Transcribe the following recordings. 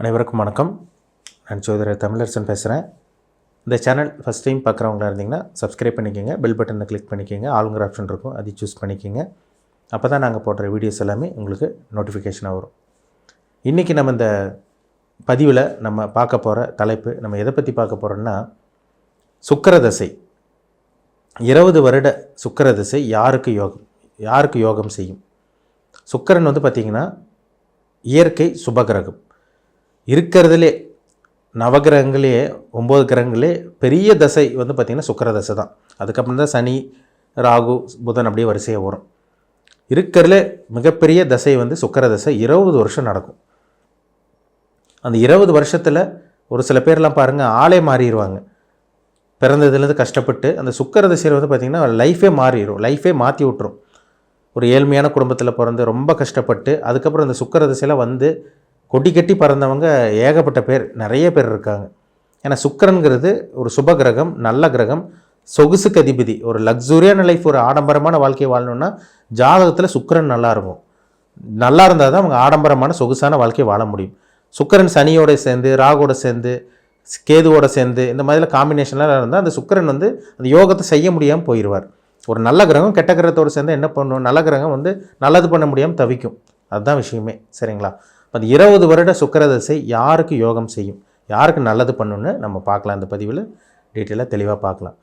அனைவருக்கும் வணக்கம். நான் சோதரர் தமிழரசன் பேசுகிறேன் இந்த சேனல் ஃபஸ்ட் டைம் பார்க்குறவங்களா இருந்தீங்கன்னா சப்ஸ்கிரைப் பண்ணிக்கோங்க பெல் பட்டனை கிளிக் பண்ணிக்கோங்க ஆளுங்கிற ஆப்ஷன் இருக்கும் அதை சூஸ் பண்ணிக்கோங்க. அப்போ தான் நாங்கள் போடுற வீடியோஸ் எல்லாமே உங்களுக்கு நோட்டிஃபிகேஷனாக வரும். இன்றைக்கி நம்ம இந்த பதிவில் நம்ம பார்க்க போகிற தலைப்பு நம்ம எதை பற்றி பார்க்க போகிறோன்னா சுக்கரதசை. இருபது வருட சுக்கரதசை யாருக்கு யோகம் யாருக்கு யோகம் செய்யும்? சுக்கரன் வந்து பார்த்திங்கன்னா இயற்கை சுபகிரகம் இருக்கிறதுலே நவகிரகங்களே ஒம்பது கிரகங்களே பெரிய தசை வந்து பார்த்திங்கன்னா சுக்கர தசை தான். அதுக்கப்புறம் தான் சனி ராகு புதன் அப்படியே வரிசையாக வரும். இருக்கிறதுலே மிகப்பெரிய தசை வந்து சுக்கர தசை இருபது வருஷம் நடக்கும். அந்த இருபது வருஷத்தில் ஒரு சில பேர்லாம் பாருங்கள் ஆளே மாறிடுவாங்க பிறந்ததுலேருந்து கஷ்டப்பட்டு அந்த சுக்கர தசையில் வந்து பார்த்திங்கன்னா லைஃபே மாறிடும் லைஃபே மாற்றி விட்டுரும். ஒரு ஏழ்மையான குடும்பத்தில் பிறந்து ரொம்ப கஷ்டப்பட்டு அதுக்கப்புறம் அந்த சுக்கர திசையில் வந்து கொடி கட்டி பறந்தவங்க ஏகப்பட்ட பேர் நிறைய பேர் இருக்காங்க. ஏன்னா சுக்கிரன்கிறது ஒரு சுப கிரகம் நல்ல கிரகம் சொகுசுக்கு அதிபதி. ஒரு லக்ஸுரியான லைஃப் ஒரு ஆடம்பரமான வாழ்க்கையை வாழணும்னா ஜாதகத்தில் சுக்கிரன் நல்லா இருக்கும். நல்லா இருந்தால் தான் அவங்க ஆடம்பரமான சொகுசான வாழ்க்கையை வாழ முடியும். சுக்கரன் சனியோட சேர்ந்து ராகோட சேர்ந்து கேதுவோட சேர்ந்து இந்த மாதிரிலாம் காம்பினேஷன்லாம் இருந்தால் அந்த சுக்கிரன் வந்து அந்த யோகத்தை செய்ய முடியாமல் போயிடுவார் ஒரு நல்ல கிரகம் கெட்ட கிரகத்தோடு சேர்ந்து என்ன பண்ணும்? நல்ல கிரகம் வந்து நல்லது பண்ண முடியாமல் தவிக்கும். அதுதான் விஷயமே. சரிங்களா? அந்த இருபது வருட சுக்கிரதசை யாருக்கு யோகம் செய்யும்? யாருக்கு நல்லது பண்ணுன்னு நம்ம பார்க்கலாம் இந்த பதிவில். டீட்டெயிலாக தெளிவாக பார்க்கலாம்.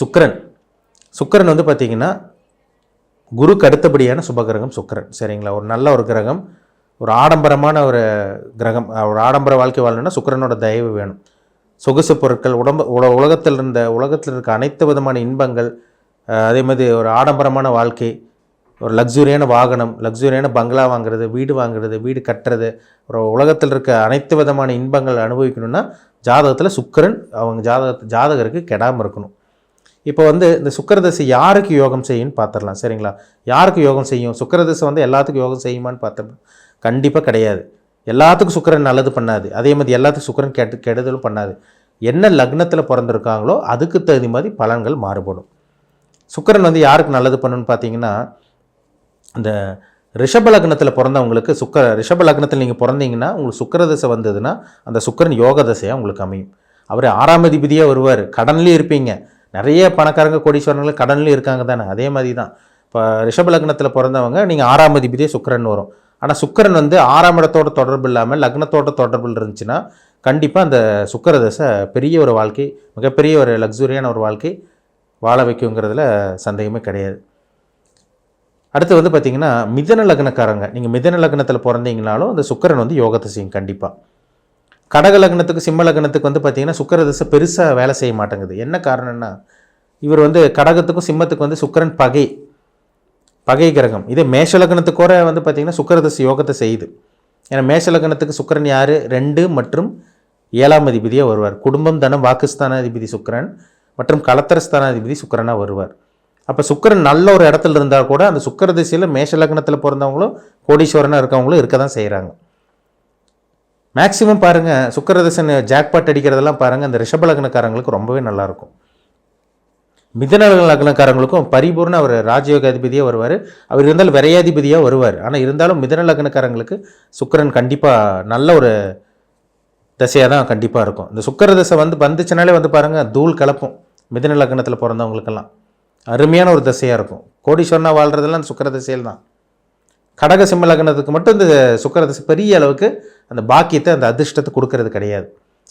சுக்கரன். சுக்கரன் வந்து பார்த்திங்கன்னா குருக்கு அடுத்தபடியான சுபகிரகம் சுக்கரன். சரிங்களா? ஒரு நல்ல ஒரு கிரகம் ஒரு ஆடம்பரமான ஒரு கிரகம் ஒரு ஆடம்பர வாழ்க்கை வாழணும்னா சுக்கிரனோட தயவு வேணும். சொகுசு பொருட்கள் உடம்பு உல உலகத்தில் இருந்த உலகத்தில் இருக்க அனைத்து விதமான இன்பங்கள் அதே மாதிரி ஒரு ஆடம்பரமான வாழ்க்கை ஒரு லக்ஸுரியான வாகனம் லக்ஸுரியான பங்களா வாங்குறது வீடு வாங்குறது வீடு கட்டுறது ஒரு உலகத்தில் இருக்க அனைத்து விதமான இன்பங்கள் அனுபவிக்கணும்னா ஜாதகத்தில் சுக்கரன் அவங்க ஜாதக ஜாதகருக்கு கெடாமல் இருக்கணும். இப்போ வந்து இந்த சுக்கரதசை யாருக்கு யோகம் செய்யும்னு பார்த்துடலாம் சரிங்களா? யாருக்கு யோகம் செய்யும்? சுக்கரதசை வந்து எல்லாத்துக்கும் யோகம் செய்யுமான்னு பார்த்தோம் கண்டிப்பாக கிடையாது. எல்லாத்துக்கும் சுக்கரன் நல்லது பண்ணாது. அதே மாதிரி எல்லாத்துக்கும் சுக்கரன் கெட்டு கெடுதலும் பண்ணாது. என்ன லக்னத்தில் பிறந்திருக்காங்களோ அதுக்கு தகுதி மாதிரி பலன்கள் மாறுபடும். சுக்கரன் வந்து யாருக்கு நல்லது பண்ணுன்னு பார்த்தீங்கன்னா இந்த ரிஷப லக்னத்தில் பிறந்தவங்களுக்கு சுக்கர ரிஷப லக்னத்தில் நீங்கள் பிறந்தீங்கன்னா உங்களுக்கு சுக்கர தசை வந்ததுன்னா அந்த சுக்கரன் யோக தசையாக உங்களுக்கு அமையும். அவர் ஆறாம் அதிபதியாக வருவார். கடன்லேயும் இருப்பீங்க. நிறைய பணக்காரங்க கோடீஸ்வரர்கள் கடன்லேயும் இருக்காங்க தானே. அதே மாதிரி தான் இப்போ ரிஷப லக்னத்தில் பிறந்தவங்க நீங்கள் ஆறாம் அதிபதியே சுக்கரன் வரும். ஆனால் சுக்கரன் வந்து ஆறாம் இடத்தோட தொடர்பு இல்லாமல் லக்னத்தோட தொடர்பில் இருந்துச்சுன்னா கண்டிப்பாக அந்த சுக்கர தசை பெரிய ஒரு வாழ்க்கை மிகப்பெரிய ஒரு லக்ஸுரியான ஒரு வாழ்க்கை வாழ வைக்குங்கிறதுல சந்தேகமே கிடையாது. அடுத்து வந்து பார்த்தீங்கன்னா மிதன லக்னக்காரங்க. நீங்கள் மிதன லக்னத்தில் பிறந்தீங்கனாலும் அந்த சுக்கிரன் வந்து யோகத்தை செய்யும் கண்டிப்பாக கடக லக்னத்துக்கு சிம்ம லக்னத்துக்கு வந்து பார்த்திங்கன்னா சுக்கர திசை பெருசாக வேலை செய்ய மாட்டேங்குது. என்ன காரணம்னா இவர் வந்து கடகத்துக்கும் சிம்மத்துக்கும் வந்து சுக்கிரன் பகை. பகை கிரகம். இதே மேஷ லக்னத்துக்கூட வந்து பார்த்தீங்கன்னா சுக்கரதசை யோகத்தை செய்யுது. ஏன்னா மேஷ லக்னத்துக்கு சுக்கிரன் யார்? ரெண்டு மற்றும் ஏழாம் அதிபதியாக வருவார். குடும்பம் தனம் வாக்குஸ்தானாதிபதி சுக்கரன் மற்றும் கலத்தரஸ்தானாதிபதி சுக்கரனாக வருவார். அப்போ சுக்கரன் நல்ல ஒரு இடத்துல இருந்தால் கூட அந்த சுக்கர திசையில் மேஷ லக்னத்தில் பிறந்தவங்களும் கோடீஸ்வரனாக இருக்கவங்களும் இருக்க தான் செய்கிறாங்க மேக்ஸிமம் பாருங்கள் சுக்கரதசன் ஜாக்பாட் அடிக்கிறதெல்லாம் பாருங்கள் அந்த ரிஷப லக்னக்காரங்களுக்கு ரொம்பவே நல்லாயிருக்கும் மிதன லக்னக்காரங்களுக்கும் பரிபூர்ண அவர் ராஜயோக அதிபதியாக வருவார். அவர் இருந்தாலும் விரையாதிபதியாக வருவார். ஆனால் இருந்தாலும் மிதன லக்னக்காரங்களுக்கு சுக்கரன் கண்டிப்பாக நல்ல ஒரு தசையாக தான் கண்டிப்பாக இருக்கும். இந்த சுக்கர தசை வந்து வந்துச்சுனாலே வந்து பாருங்கள் தூள் கலப்பும் மிதன லக்னத்தில் பிறந்தவங்களுக்கெல்லாம். அருமையான ஒரு தசையாக இருக்கும். கோடீஸ்வரனாக வாழ்கிறதெல்லாம் அந்த சுக்கர திசையில் தான். கடக சிம்ம லக்னத்துக்கு மட்டும் இந்த சுக்கர தசை பெரிய அளவுக்கு அந்த பாக்கியத்தை அந்த அதிர்ஷ்டத்தை கொடுக்கறது கிடையாது.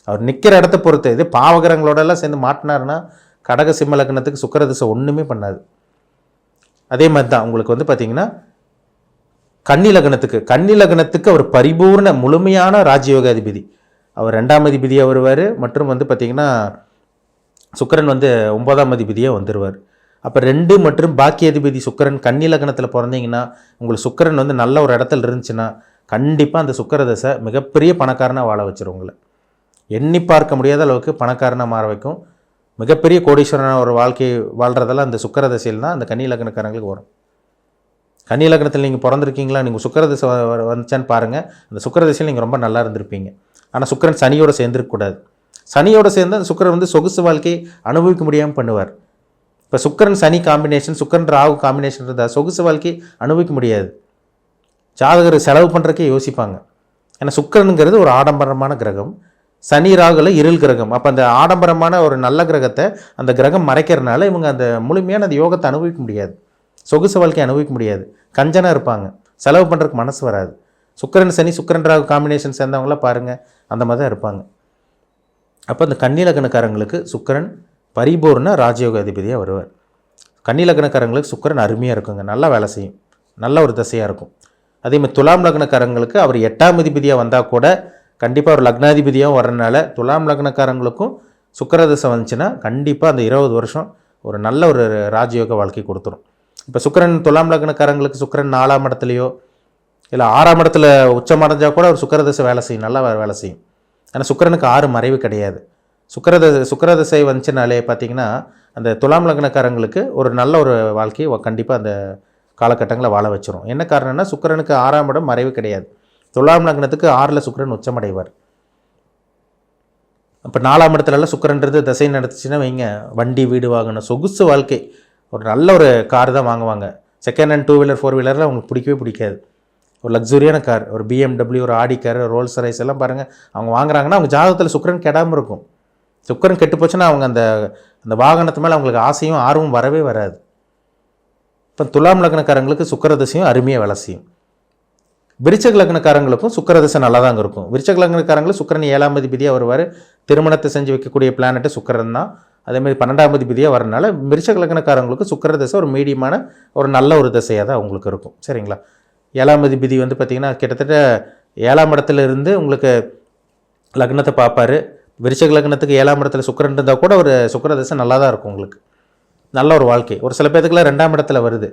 அவர் நிற்கிற இடத்த பொறுத்து இது பாவகரங்களோடலாம் சேர்ந்து மாட்டினாருன்னா கடக சிம்ம லக்னத்துக்கு சுக்கர திசை ஒன்றுமே பண்ணாது. அதே மாதிரி தான் உங்களுக்கு வந்து பார்த்தீங்கன்னா கன்னி லக்னத்துக்கு கன்னி லக்னத்துக்கு அவர் பரிபூர்ண முழுமையான ராஜ்யோகாதிபதி. அவர் ரெண்டாம் அதிபதியாக வருவார். மற்றும் வந்து பார்த்திங்கன்னா சுக்கரன் வந்து ஒன்பதாம் அதிபதியாக வந்துடுவார் அப்போ ரெண்டு மற்றும் பாக்கி அதிபதி சுக்கரன் கன்னி லக்னத்தில் பிறந்தீங்கன்னா உங்களுக்கு சுக்கிரன் வந்து நல்ல ஒரு இடத்துல இருந்துச்சுன்னா கண்டிப்பாக அந்த சுக்கர தசை மிகப்பெரிய பணக்காரனாக வாழ வச்சிரும் உங்களை. எண்ணி பார்க்க முடியாத அளவுக்கு பணக்காரனாக மாற வைக்கும். மிகப்பெரிய கோடீஸ்வரனாக ஒரு வாழ்க்கை வாழ்கிறதெல்லாம் அந்த சுக்கர தசையில் தான் அந்த கன்னி லக்னக்காரங்களுக்கு வரும். கன்னி லக்னத்தில் நீங்கள் பிறந்திருக்கீங்களா நீங்கள் சுக்கர தசை வ- வந்துச்சான்னு பாருங்கள் அந்த சுக்கிர தசையில் நீங்கள் ரொம்ப நல்லா இருந்திருப்பீங்க. ஆனால் சுக்கிரன் சனியோட சேர்ந்துருக்கக்கூடாது சனியோடு சேர்ந்து அந்த சுக்கரன் வந்து சொகுசு வாழ்க்கை அனுபவிக்க முடியாமல் பண்ணுவார். இப்போ சுக்கிரன் சனி காம்பினேஷன் சுக்கிரன் ராகு காம்பினேஷன் இருந்தால் சொகுசு வாழ்க்கை அனுபவிக்க முடியாது. ஜாதகர் செலவு பண்ணுறக்கே யோசிப்பாங்க. ஏன்னா சுக்கிரனுங்கிறது ஒரு ஆடம்பரமான கிரகம். சனி ராகுல இருள் கிரகம். அப்போ அந்த ஆடம்பரமான ஒரு நல்ல கிரகத்தை அந்த கிரகம் மறைக்கிறனால இவங்க அந்த முழுமையான அந்த யோகத்தை அனுபவிக்க முடியாது. சொகுசு வாழ்க்கையை அனுபவிக்க முடியாது. கஞ்சனாக இருப்பாங்க. செலவு பண்ணுறதுக்கு மனசு வராது. சுக்கரன் சனி சுக்கிரன் ராகு காம்பினேஷன் சேர்ந்தவங்களாம் பாருங்கள் அந்த மாதிரி தான் இருப்பாங்க. அப்போ இந்த கன்னிலக்கணக்காரங்களுக்கு சுக்கிரன் பரிபூர்ண ராஜயோக அதிபதியாக வருவார். கன்னிலக்கணக்காரங்களுக்கு சுக்கரன் அருமையாக இருக்குங்க. நல்லா வேலை செய்யும். நல்ல ஒரு தசையாக இருக்கும். அதே மாதிரி துலாம் லக்னக்காரங்களுக்கு அவர் எட்டாம் அதிபதியாக வந்தால் கூட கண்டிப்பாக ஒரு லக்னாதிபதியாகவும் வர்றதுனால துலாம் லக்னக்காரங்களுக்கும் சுக்கிரதசை வந்துச்சுன்னா கண்டிப்பாக அந்த இருபது வருஷம் ஒரு நல்ல ஒரு ராஜயோக வாழ்க்கை கொடுத்துரும். இப்போ சுக்கிரன் துலாம் லக்னக்காரங்களுக்கு சுக்கிரன் நாலாம் இடத்துலையோ இல்லை ஆறாம் இடத்துல உச்சமடைஞ்சால் கூட ஒரு சுக்கரதசை வேலை செய்யும். நல்லா வேலை செய்யும். ஏன்னா சுக்கிரனுக்கு ஆறு மறைவு கிடையாது. சுக்கரத சுக்கரதசை வந்துச்சுனாலே பார்த்திங்கன்னா அந்த துலாம் லக்னக்காரங்களுக்கு ஒரு நல்ல ஒரு வாழ்க்கையை கண்டிப்பாக அந்த காலகட்டங்களை வாழ வச்சிரும். என்ன காரணம்னா சுக்கிரனுக்கு ஆறாம் இடம் மறைவு கிடையாது. துலாம் லக்னத்துக்கு ஆறில் சுக்கரன் உச்சமடைவார். அப்போ நாலாம் இடத்துலலாம் சுக்கிரன்றது தசை நடத்துச்சுன்னா வைங்க வண்டி வீடு வாங்கணும் சொகுசு வாழ்க்கை. ஒரு நல்ல ஒரு கார் தான் வாங்குவாங்க. Second hand two wheeler four வீலரில் அவங்களுக்கு பிடிக்கவே பிடிக்காது. ஒரு லக்ஸுரியான கார் ஒரு பிஎம்டபிள்யூ ஒரு ஆடி கார் ரோல்ஸ் ரைஸ் எல்லாம் பாருங்கள் அவங்க வாங்குறாங்கன்னா அவங்க ஜாதகத்தில் சுக்கிரன் கெடாமல் இருக்கும். சுக்கரன் கெட்டு போச்சுன்னா அவங்க அந்த அந்த வாகனத்து மேலே அவங்களுக்கு ஆசையும் ஆர்வம் வரவே வராது. இப்போ துலாம் லக்னக்காரங்களுக்கு சுக்கரதசையும் அருமையாக வேலை செய்யும். விருச்சக லக்னக்காரங்களுக்கும் சுக்கரதசை நல்லா தாங்க இருக்கும். விருச்சக லக்னக்காரங்களும் சுக்கரன் ஏழாம் அதிபதியாக வருவார். திருமணத்தை செஞ்சு வைக்கக்கூடிய பிளானட்டு சுக்கரன் தான். அதேமாதிரி பன்னெண்டாம் அதிபதியாக வரனால விருச்சக லக்னக்காரங்களுக்கு சுக்கரதசை ஒரு மீடியமான ஒரு நல்ல ஒரு திசையாக தான் அவங்களுக்கு இருக்கும். சரிங்களா? ஏழாம் அதிபதி வந்து பார்த்திங்கன்னா கிட்டத்தட்ட ஏழாம் இடத்துல இருந்து உங்களுக்கு லக்னத்தை பார்ப்பாரு. விருச்சக லக்னத்துக்கு ஏழாம் இடத்துல சுக்கரன் இருந்தால் கூட ஒரு சுக்கர தசை நல்லா தான் இருக்கும் உங்களுக்கு. நல்ல ஒரு வாழ்க்கை. ஒரு சில பேத்துக்குலாம் ரெண்டாம் இடத்துல வருது.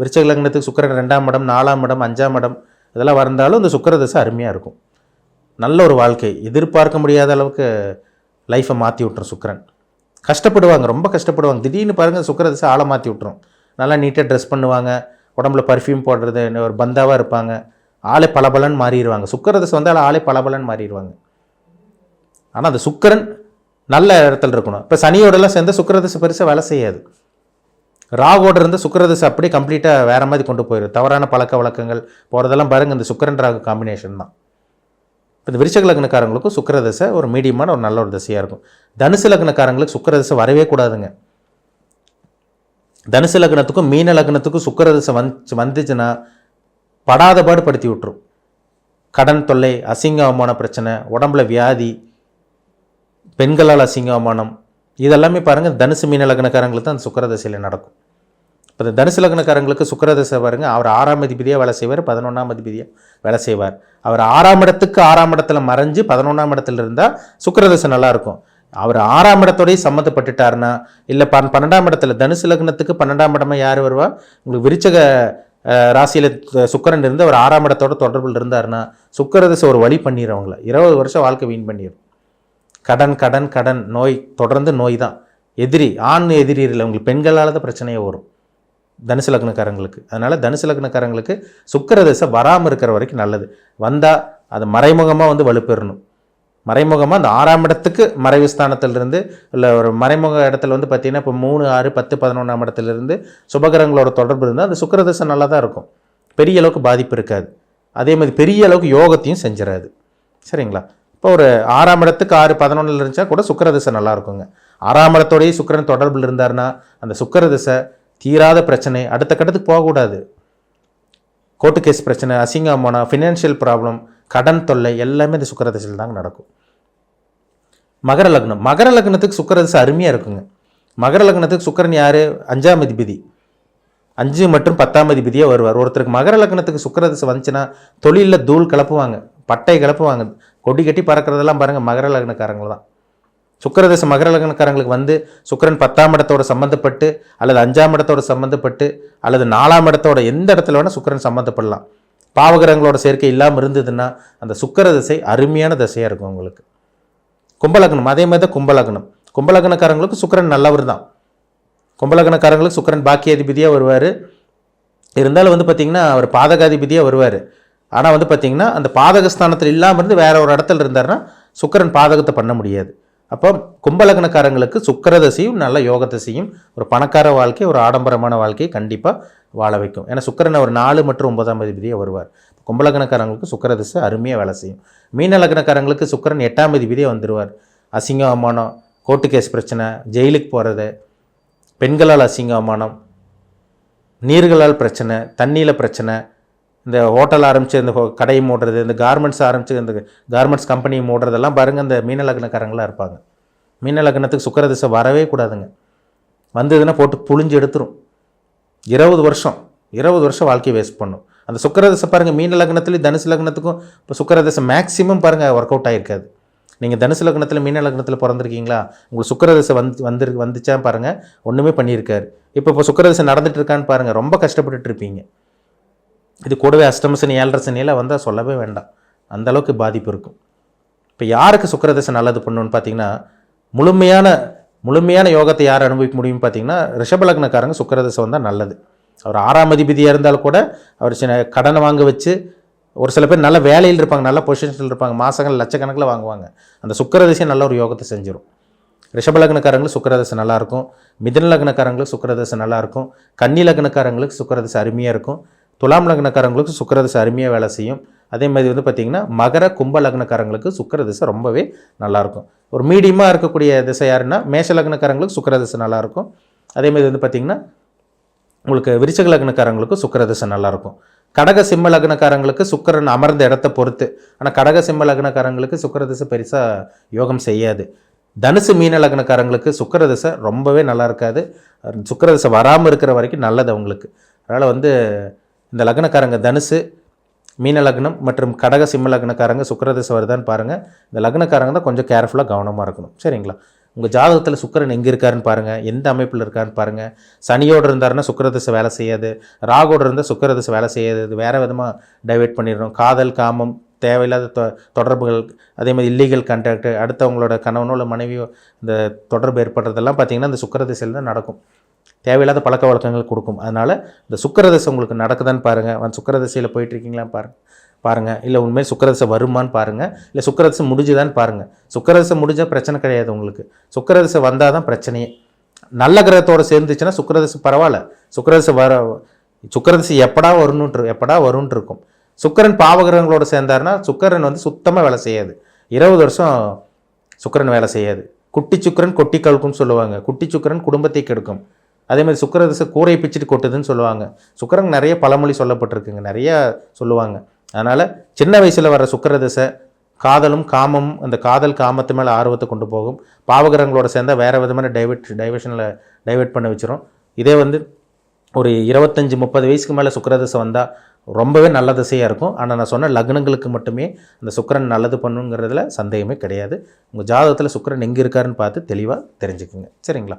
விருச்சக லக்னத்துக்கு சுக்கரன் ரெண்டாம் இடம் நாலாம் இடம் அஞ்சாம் இடம் இதெல்லாம் வந்தாலும் இந்த சுக்கிரதசை அருமையாக இருக்கும். நல்ல ஒரு வாழ்க்கை. எதிர்பார்க்க முடியாத அளவுக்கு லைஃப்பை மாற்றி விட்டுரும் சுக்கரன். கஷ்டப்படுவாங்க. ரொம்ப கஷ்டப்படுவாங்க. திடீர்னு பாருங்கள் சுக்கிரதசை ஆளை மாற்றி விட்டுரும். நல்லா நீட்டாக ட்ரெஸ் பண்ணுவாங்க. உடம்புல பர்ஃப்யூம் போடுறது ஒரு பந்தாவாக இருப்பாங்க. ஆளே பளபளன்னு மாறிடுவாங்க. சுக்கிரதசை வந்தால் ஆளே பளபளன்னு மாறிடுவாங்க. ஆனால் அந்த சுக்கிரன் நல்ல இடத்துல இருக்கணும். இப்போ சனியோடலாம் சேர்ந்து சுக்கரதசை பெருசாக வேலை செய்யாது. ராவோட இருந்து சுக்கரதசை அப்படியே கம்ப்ளீட்டாக வேறு மாதிரி கொண்டு போயிடும் தவறான பழக்க வழக்கங்கள் போகிறதெல்லாம் பாருங்கள் இந்த சுக்கிரன் ராகு காம்பினேஷன் தான். இப்போ இந்த விருச்சக லக்னக்காரங்களுக்கும் சுக்கரதசை ஒரு மீடியமான ஒரு நல்ல ஒரு திசையாக இருக்கும். தனுசு லக்னக்காரங்களுக்கு சுக்கரதசை வரவே கூடாதுங்க. தனுசு லக்னத்துக்கும் மீன லக்னத்துக்கும் சுக்கரதசை வந்து வந்துச்சுன்னா படாத பாடு படுத்தி விட்டுரும். கடன் தொல்லை அசிங்க அவமான பிரச்சனை உடம்புல வியாதி பெண்களால் அசிங்க அவமானம் இதெல்லாமே பாருங்கள் தனுசு மீன லக்னக்காரங்களுக்கு தான் அந்த சுக்கரதசையில் நடக்கும். இப்போ இந்த தனுசு லக்னக்காரங்களுக்கு சுக்கரதசை பாருங்க அவர் ஆறாம் அதிபதியாக வேலை செய்வார் பதினொன்றாம் அதிபதியாக வேலை செய்வார். அவர் ஆறாம் இடத்துக்கு ஆறாம் இடத்துல மறைஞ்சு பதினொன்றாம் இடத்துல இருந்தால் சுக்கரதசை நல்லாயிருக்கும். அவர் ஆறாம் இடத்தோடய சம்மந்தப்பட்டுட்டார்னா இல்லை பன் பன்னெண்டாம் இடத்துல தனுசு லக்னத்துக்கு பன்னெண்டாம் இடமா யார் வருவா? உங்களுக்கு விருச்சக ராசியில் சுக்கிரன் இருந்து அவர் ஆறாம் இடத்தோட தொடர்பில் இருந்தாருன்னா சுக்கரதசை ஒரு வழி பண்ணிடுறவங்கள இருபது வருஷம் வாழ்க்கை வீண் பண்ணிடும் கடன் கடன் கடன் நோய் தொடர்ந்து நோய் தான். எதிரி ஆண் எதிரி இல்லை உங்களுக்கு பெண்களால் தான் பிரச்சனையே வரும். தனுசு லக்னக்காரங்களுக்கு. அதனால் தனுசு லக்னக்காரங்களுக்கு சுக்கிரதசை வராமல் இருக்கிற வரைக்கும் நல்லது. வந்தால் அது மறைமுகமாக வந்து வலுப்பெறணும். மறைமுகமாக அந்த ஆறாம் இடத்துக்கு மறைவு ஸ்தானத்திலிருந்து இல்லை ஒரு மறைமுக இடத்துல வந்து பார்த்தீங்கன்னா இப்போ மூணு ஆறு பத்து பதினொன்றாம் இடத்துலேருந்து சுபகிரகங்களோட தொடர்பு இருந்தால் அந்த சுக்கரதசை நல்லா தான் இருக்கும். பெரிய அளவுக்கு பாதிப்பு இருக்காது. அதே மாதிரி பெரிய அளவுக்கு யோகத்தையும் செஞ்சிடாது சரிங்களா? இப்போ ஒரு ஆறாம் இடத்துக்கு ஆறு பதினொன்றில் இருந்துச்சா கூட சுக்கர திசை நல்லா இருக்குங்க. ஆறாம் இடத்தோடய சுக்கிரன் தொடர்பில் இருந்தாருன்னா அந்த சுக்கிரதசை தீராத பிரச்சனை அடுத்த கட்டத்துக்கு போகக்கூடாது. கோர்ட்டு கேஸ் பிரச்சனை அசிங்கம் போனால் ஃபினான்ஷியல் ப்ராப்ளம் கடன் தொல்லை எல்லாமே இந்த சுக்கர திசையில் தாங்க நடக்கும். மகர லக்னம். மகர லக்னத்துக்கு சுக்கிரதசை அருமையாக இருக்குங்க. மகர லக்னத்துக்கு சுக்கிரன் யார்? அஞ்சாம் அதிபதி. அஞ்சு மற்றும் பத்தாம் அதிபதியாக வருவார். ஒருத்தருக்கு மகர லக்னத்துக்கு சுக்கிரதசை வந்துச்சுன்னா தொழிலில் தூள் கிளப்புவாங்க பட்டை கிளப்புவாங்க. கொடி கட்டி பறக்கிறதெல்லாம் பாருங்கள் மகர லக்னக்காரங்க தான் சுக்கிரதசை மகர லக்னக்காரங்களுக்கு வந்து சுக்கரன் பத்தாம் இடத்தோட சம்மந்தப்பட்டு அல்லது அஞ்சாம் இடத்தோட சம்மந்தப்பட்டு அல்லது நாலாம் இடத்தோட எந்த இடத்துல வேணால் சுக்கிரன் சம்மந்தப்படலாம் பாவகிரகங்களோட சேர்க்கை இல்லாமல் இருந்ததுன்னா அந்த சுக்கிர திசை அருமையான திசையாக இருக்கும் உங்களுக்கு கும்பலக்னம் அதே மாதிரி தான் கும்பலக்னம். கும்பலக்னக்காரங்களுக்கு சுக்கிரன் நல்லவர் தான். கும்பலக்னக்காரங்களுக்கு சுக்கிரன் பாக்கியாதிபதியாக வருவார். இருந்தாலும் வந்து பார்த்திங்கன்னா அவர் பாதகாதிபதியாக வருவார். ஆனால் வந்து பார்த்திங்கன்னா அந்த பாதகஸ்தானத்தில் இல்லாமல் இருந்து வேற ஒரு இடத்துல இருந்தாருன்னா சுக்கரன் பாதகத்தை பண்ண முடியாது. அப்போ கும்பலக்னக்காரங்களுக்கு சுக்கிரதசையும் நல்ல யோகதசையும் ஒரு பணக்கார வாழ்க்கை ஒரு ஆடம்பரமான வாழ்க்கையை கண்டிப்பாக வாழ வைக்கும். ஏன்னா சுக்கரன் ஒரு நாலு மற்றும் ஒன்பதாம் அதிபதியாக வருவார். கும்பலக்னக்காரங்களுக்கு சுக்கரதசை அருமையாக வேலை செய்யும். மீன லக்னக்காரங்களுக்கு எட்டாம் அதிபதியாக வந்துடுவார் அசிங்கம் அவமானம் கோர்ட்டு கேஸ் பிரச்சனை ஜெயிலுக்கு போகிறது பெண்களால் அசிங்க அவமானம் நீர்களால் பிரச்சனை தண்ணியில் பிரச்சனை இந்த ஹோட்டல் ஆரம்பித்து இந்த கடையை மூடுறது இந்த கார்மெண்ட்ஸ் ஆரம்பித்து இந்த கார்மெண்ட்ஸ் கம்பெனி மூடுறதெல்லாம் பாருங்கள் இந்த மீன லக்னக்காரங்களாக இருப்பாங்க. மீன லக்னத்துக்கு சுக்கரதிசை வரவே கூடாதுங்க. வந்ததுன்னா போட்டு புழிஞ்சு எடுத்துரும். இருபது வருஷம் இருபது வருஷம் வாழ்க்கையை வேஸ்ட் பண்ணும். அந்த சுக்கரதிசை பாருங்கள் மீன லக்னத்துலேயும் தனுசு லக்னத்துக்கும் இப்போ சுக்கரதிசை மேக்ஸிமம் பாருங்கள் ஒர்க் அவுட் ஆகிருக்காது நீங்கள் தனுசு லக்னத்தில் மீன லக்னத்தில் பிறந்திருக்கீங்களா? உங்களுக்கு சுக்கரதிசை வந்து வந்து வந்துச்சா பாருங்கள் ஒன்றுமே பண்ணியிருக்காரு. இப்போ இப்போ சுக்கரதிசை நடந்துட்டு இருக்கான்னு பாருங்கள் ரொம்ப கஷ்டப்பட்டுட்டு இருப்பீங்க. இது கூடவே அஷ்டமசனி ஏழரை சனியில் வந்தால் சொல்லவே வேண்டாம். அந்த அளவுக்கு பாதிப்பு இருக்கும். இப்போ யாருக்கு சுக்கரதசை நல்லது பண்ணுன்னு பார்த்தீங்கன்னா முழுமையான முழுமையான யோகத்தை யார் அனுபவிக்க முடியும்னு பார்த்தீங்கன்னா ரிஷபலக்னக்காரங்க சுக்கரதசை வந்தால் நல்லது. அவர் ஆறாம் அதிபதியாக இருந்தால் கூட அவர் சின்ன கடனை வாங்க வச்சு ஒரு சில பேர் நல்ல வேலையில் இருப்பாங்க நல்ல பொசிஷனில் இருப்பாங்க மாதங்கள் லட்சக்கணக்கில் வாங்குவாங்க. அந்த சுக்கரதசை நல்ல ஒரு யோகத்தை செஞ்சிடும் ரிஷபலக்னக்காரங்களுக்கு சுக்கரதசை நல்லாயிருக்கும். மிதன லக்னக்காரங்களுக்கு சுக்கரதசை நல்லாயிருக்கும். கன்னி லக்னக்காரங்களுக்கு சுக்கரதசை அருமையாக இருக்கும். துலாம் லக்னக்காரங்களுக்கு சுக்கிரதசை அருமையாக வேலை செய்யும். அதே மாதிரி வந்து பார்த்திங்கன்னா மகர கும்ப லக்னக்காரங்களுக்கு சுக்கிர திசை ரொம்பவே நல்லாயிருக்கும். ஒரு மீடியமாக இருக்கக்கூடிய திசை யாருன்னா மேஷ லக்னக்காரங்களுக்கு சுக்கிர திசை நல்லாயிருக்கும். அதே மாதிரி வந்து பார்த்திங்கன்னா உங்களுக்கு விருச்சக லக்னக்காரங்களுக்கு சுக்கிர திசை நல்லாயிருக்கும். கடக சிம்ம லக்னக்காரங்களுக்கு சுக்கிரன் அமர்ந்த இடத்த பொறுத்து. ஆனால் கடக சிம்ம லக்னக்காரங்களுக்கு சுக்கிர திசை பெருசாக யோகம் செய்யாது. தனுசு மீன லக்னக்காரங்களுக்கு சுக்கிர திசை ரொம்பவே நல்லா இருக்காது சுக்கிர திசை வராமல் இருக்கிற வரைக்கும் நல்லது அவங்களுக்கு. அதனால் வந்து இந்த லக்னக்காரங்க தனுசு மீன லக்னம் மற்றும் கடக சிம்ம லக்னக்காரங்க சுக்கரதசை வருதான்னு பாருங்கள் இந்த லக்னக்காரங்க தான் கொஞ்சம் கேர்ஃபுல்லாக கவனமாக இருக்கணும். சரிங்களா? உங்கள் ஜாதகத்தில் சுக்கரன் எங்கே இருக்காருன்னு பாருங்கள் எந்த அமைப்பில் இருக்காருன்னு பாருங்கள் சனியோடு இருந்தாருன்னா சுக்கரதசை வேலை செய்யாது. ராகோடு இருந்தால் சுக்கரதசை வேலை செய்யாது. இது வேறு விதமாக டைவெர்ட் பண்ணிடுறோம் காதல் காமம் தேவையில்லாத தொ தொடர்புகள் அதே மாதிரி இல்லீகல் கான்டாக்ட் அடுத்தவங்களோட கணவனோ இல்லை மனைவியோ இந்த தொடர்பு ஏற்படுறதெல்லாம் பார்த்தீங்கன்னா இந்த சுக்கரதிசையில் தான் நடக்கும். தேவையில்லாத பழக்க வழக்கங்கள் கொடுக்கும். அதனால் இந்த சுக்கரதசை உங்களுக்கு நடக்குதான்னு பாருங்கள் வந்து சுக்கரதசையில் போயிட்டுருக்கீங்களான்னு பாருங்கள் பாருங்கள் இல்லை உண்மையில் சுக்கரதசை வருமான்னு பாருங்கள் இல்லை சுக்கரதசை முடிஞ்சுதான்னு பாருங்கள் சுக்கரதசை முடிஞ்சால் பிரச்சனை கிடையாது உங்களுக்கு. சுக்கரதசை வந்தால் தான் பிரச்சனையே. நல்ல கிரகத்தோட சேர்ந்துச்சுன்னா சுக்கரதசை பரவாயில்ல. சுக்கரதசை வர சுக்கரதசை எப்படா வரும்னு எப்படா வரும்னு இருக்கும் சுக்கிரன் பாவகிரகங்களோட சேர்ந்தாருன்னா சுக்கரன் வந்து சுத்தமாக வேலை செய்யாது. இருபது வருஷம் சுக்கரன் வேலை செய்யாது. குட்டி சுக்கிரன் கொட்டி கழுக்கும்னு சொல்லுவாங்க. குட்டி சுக்கிரன் குடும்பத்தை கெடுக்கும். அதே மாதிரி சுக்கிரதசை கூரை பிச்சுட்டு கொட்டுதுன்னு சொல்லுவாங்க. சுக்கிரன் நிறைய பழமொழி சொல்லப்பட்டிருக்குங்க. நிறையா சொல்லுவாங்க. அதனால் சின்ன வயசில் வர சுக்கிரதசை காதலும் காமமும் அந்த காதல் காமத்து மேலே ஆர்வத்தை கொண்டு போகும். பாவகிரகங்களோட சேர்ந்தால் வேறு விதமான டைவர்ட் டைவர்ஷனில் டைவெர்ட் பண்ண வச்சிரும். இதே வந்து ஒரு இருபத்தஞ்சி முப்பது வயசுக்கு மேலே சுக்கிரதசை வந்தால் ரொம்பவே நல்ல திசையாக இருக்கும். ஆனால் நான் சொன்ன லக்னங்களுக்கு மட்டுமே அந்த சுக்கிரன் நல்லது பண்ணுங்கிறதுல சந்தேகமே கிடையாது. உங்கள் ஜாதகத்தில் சுக்கரன் எங்கே இருக்காருன்னு பார்த்து தெளிவாக தெரிஞ்சுக்குங்க. சரிங்களா?